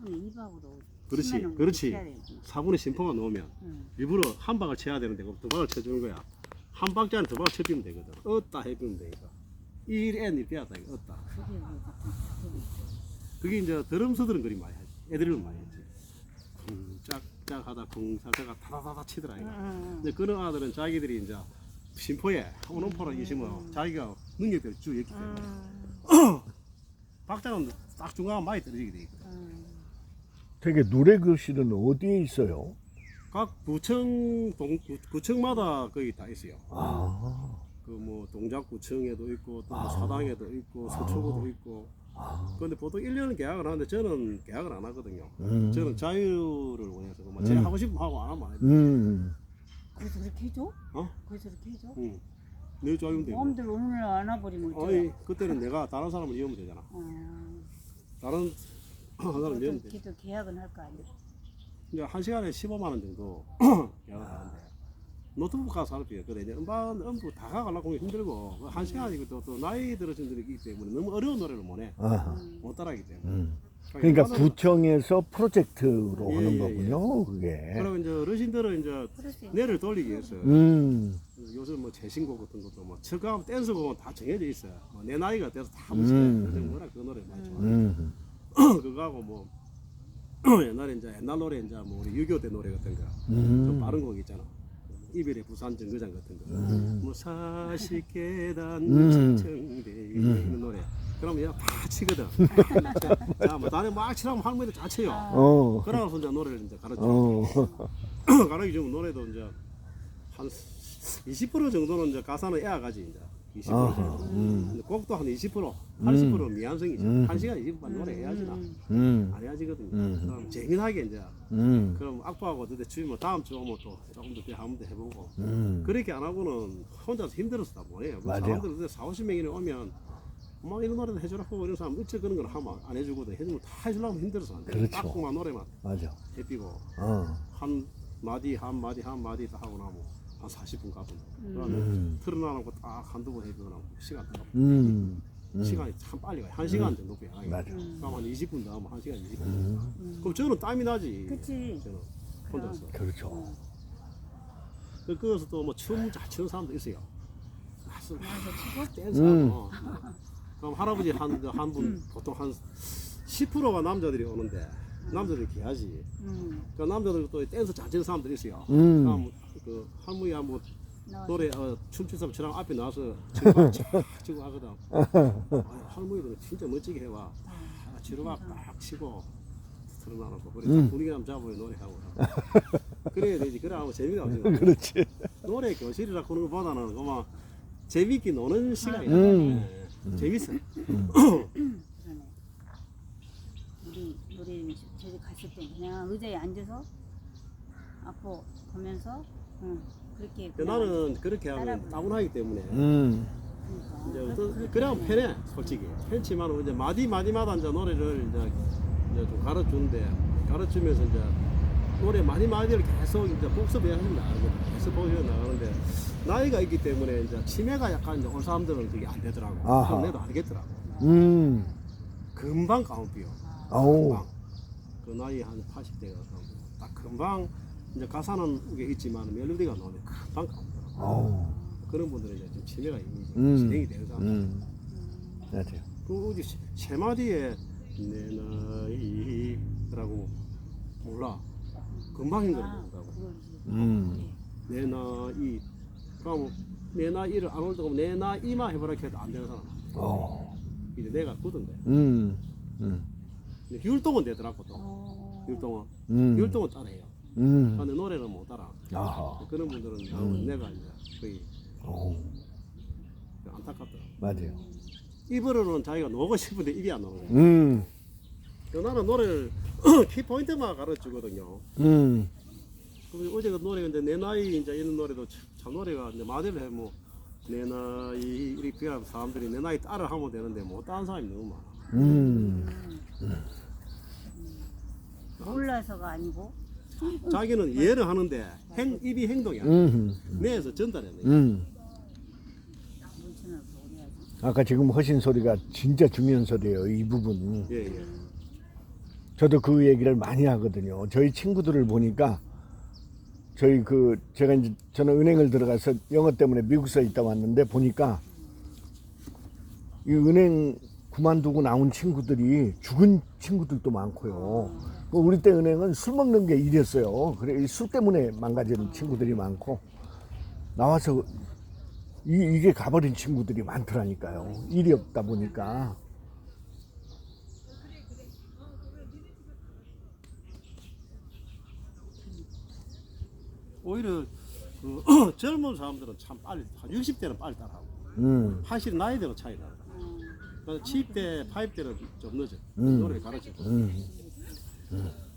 4분의 2박으로 그렇지, 그렇지. 사분의 심포가 넣으면 응. 일부러 한 박을 쳐야 되는데 그럼 두 박을 쳐주는 거야. 한 박자는 두 박을 쳐주면 되거든. 얻다 해주면 되니까. 1N 이렇게 하다 이거 얻다. 그게 같은 이제 드럼서들은 그리 많이 하지. 애들은 많이 했지. 음, 짝짝 하다 궁사자가 타다다다 치더라 이거. 응. 근데 그런 아들은 자기들이 이제 심포에 오른포로 있으면 자기가 능력들이 쭉 있기 때문에 응. 박자는 딱 중간 많이 떨어지게 돼 있거든. 응. 되게 노래 교실은 어디에 있어요? 각 구청 동 구- 구청마다 거기 다 있어요. 아, 그 뭐 동작구청에도 있고 또뭐 사당에도 있고 서초구도 있고. 아, 근데 보통 1년은 계약을 하는데 저는 계약을 안 하거든요. 음. 저는 자유를 원해서 뭐 제가 음. 하고 싶으면 하고 안 하면 안 해요. 음, 그래서 그렇게 해줘? 어? 그래서 그렇게 해줘? 응. 내 자유인데. 뭐. 마음대로 오늘 날 안아버리면 어쩌 아니 그때는 내가 다른 사람을 이으면 되잖아. 어. 다른 이으면 그래도 돼. 걔도 계약은 할 거 아니야? 이제 한 시간에 15만 원 정도 계약을 하는데 노트북 가서 할 거예요. 근데 이제 음반 음부 다 가가려고 하면 힘들고 그한 시간이고 또, 또 나이 들으신 분들이 있기 때문에 너무 어려운 노래를 못 해 아, 응. 못 따라하기 때문에. 음. 그러니까 이거는- 구청에서 프로젝트로 예, 하는 예, 거군요, 그게. 그리고 이제 어르신들은 이제 그럴 수 있어. 뇌를 돌리기 위해서 음, 요즘 뭐 재신곡 같은 것도 뭐 철강 댄스곡은 다 정해져 있어요. 뭐내 나이가 돼서 다 음. 무시해. 요즘 워낙 그 노래 많이 좋아. 음, 그거하고 뭐 옛날에 이제 옛날 노래 이제 뭐 우리 6.25때 노래 같은 거. 좀 음, 빠른 곡 있잖아. 이별의 부산 정거장 같은 거. 음. 뭐 계단 음. 청대 음. 이런 노래. 그러면 그냥 다 치거든. 자, 뭐 다른 막 치라면 할머니도 잘 쳐요. 어, 그러고서 이제 노래를 이제 가르쳐. 어, 가르쳐 주면 노래도 이제 한 20% 정도는 이제 가사는 애가지 이제. 20% 아하. 음. 근데 곡도 한 20%, 80%는 미안성이죠. 음. 한 시간 20분 노래 해야지 나. 음. 음, 안 해야지거든요. 음. 그럼 재미나게 이제 음, 그럼 악보하고 어디 주면 다음 주 오면 또 조금 더 한번 더 해보고 음. 그렇게 안 하고는 혼자서 힘들어서 다 못해요. 그 맞아요. 사람들 4, 50명이 오면 막 이런 노래도 해주라고 이런 사람 어째 그런 걸 하면 안 해주거든. 해주면 다 해주려면 힘들어서 안 돼. 그렇죠. 딱만 노래만 맞아. 해피고 어, 한 마디 한 마디 한 마디 다 하고 나면 한 40분 가거든. 그러면 음, 틀어놔놓고 딱 한두 번 나면 시간 더 음, 음. 시간이 참 빨리 가요. 한 시간 정도 빼야 맞아. 그럼 한 20분 더 하면 한 시간 20분. 음, 그럼 저는 땀이 나지. 그치. 저는 혼자서. 그렇죠. 그 거기서 또 뭐 춤 잘 추는 사람도 있어요. 막 맞아, 치고. 댄스하고. 그럼 할아버지 한 한분 보통 한 10%가 남자들이 오는데 남자들이 귀하지. 응. 그 남자들 또 댄스 잘 추는 사람들이 있어요. 음. 그 할머니 한번 나 노래 어, 사람 저랑 앞에 나와서 추고 하거든. 아유, 할머니들은 진짜 멋지게 해와. 아, 지루가 딱 치고 틀어놔놓고 그래 음. 분위기 한번 잡아요 노래하고. 그래야 되지. 그래 하면 재미가 없지. 그렇지. 노래 교실이라 그런 것보다는 그만 재밌게 노는 시간이야. 음. 네. 재밌어. 그러네. 우리 우리 저기 갔을 때 그냥 의자에 앉아서 앞으로 보면서 응. 그렇게 그 그냥 나는 그렇게 하면 따라 따분하기 때문에 음, 그러니까. 이제 어떤- 그렇게 그래야 하면 편해 솔직히 편치만 이제 마디 마디마다 이제 노래를 이제, 이제 좀 가르치는데 가르치면서 이제 노래 마디 마디를 계속 이제 복습해야 나거든. 계속 복습해 나가는데 나이가 있기 때문에 이제 치매가 약간 이제 올 사람들은 그게 안 되더라고. 아하. 그럼 내도 알겠더라고. 음, 금방 까먹비요. 아우, 금방. 그 나이 한 80대가 딱 금방 이제 가사는 이게 있지만 멜로디가 나오면 금방. 아우, 그런 분들은 이제 좀 치매가 이미 좀 음. 진행이 되는 사람. 음, 맞아요. 그 어디 세- 세 마디에 내 나이라고 몰라. 금방 힘들어 아, 보더라고. 그걸 음, 내 나이. 그럼 내 나이를 안 올다고 내 나이만 해보라 해도 안 되는 사람. 어, 이제 내가 굳은데. 음, 음, 근데 율동은 되더라고 또. 어. 율동은. 음, 율동은 따라해요. 음, 근데 노래는 못 따라. 아하, 그런 분들은 나오면 내가 이제 거의 오, 안타깝더라. 맞아요. 입으로는 자기가 노고 싶은데 입이 안 거야. 음, 그 나는 노래를 키포인트만 가르치거든요. 음, 그 어제 그 노래 근데 내 나이 이제 이런 노래도 참, 참 노래가 이제 마디를 해뭐 내 나이 이렇게 하면 사람들이 내 나이 따라 하면 되는데 못 따는 사람이 너무 많아. 음, 몰라서가 아니고 자기는 이해를 하는데 행 입이 행동이야. 음, 뇌에서 전달해. 내 음. 문천을 오래하지. 아까 지금 하신 소리가 진짜 중요한 소리예요. 이 부분. 예 예. 저도 그 얘기를 많이 하거든요. 저희 친구들을 보니까 저희 그 제가 이제 저는 은행을 들어가서 영어 때문에 미국서 있다 왔는데 보니까 이 은행 그만두고 나온 친구들이 죽은 친구들도 많고요. 그 우리 때 은행은 술 먹는 게 일이었어요. 그래 이술 때문에 망가지는 친구들이 많고 나와서 이, 이게 가버린 친구들이 많더라니까요. 일이 없다 보니까. 오히려 그 젊은 사람들은 참 빨리 한 60대는 빨리 따라하고 음, 확실히 나이대로 차이 나. 음. 그래서 70대, 80대는 좀 늦어. 음. 노래 가르쳐. 음. Mm.